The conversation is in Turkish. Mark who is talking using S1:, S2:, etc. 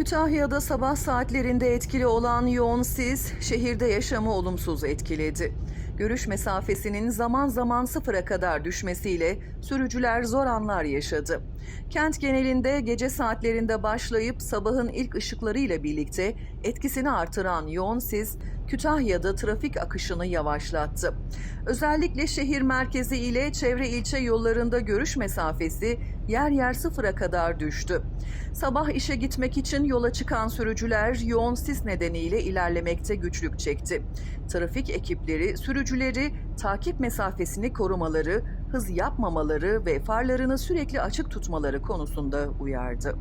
S1: Kütahya'da sabah saatlerinde etkili olan yoğun sis şehirde yaşamı olumsuz etkiledi. Görüş mesafesinin zaman zaman sıfıra kadar düşmesiyle sürücüler zor anlar yaşadı. Kent genelinde gece saatlerinde başlayıp sabahın ilk ışıklarıyla birlikte etkisini artıran yoğun sis Kütahya'da trafik akışını yavaşlattı. Özellikle şehir merkezi ile çevre ilçe yollarında görüş mesafesi yer yer sıfıra kadar düştü. Sabah işe gitmek için yola çıkan sürücüler yoğun sis nedeniyle ilerlemekte güçlük çekti. Trafik ekipleri sürücüleri takip mesafesini korumaları, hız yapmamaları ve farlarını sürekli açık tutmaları konusunda uyardı.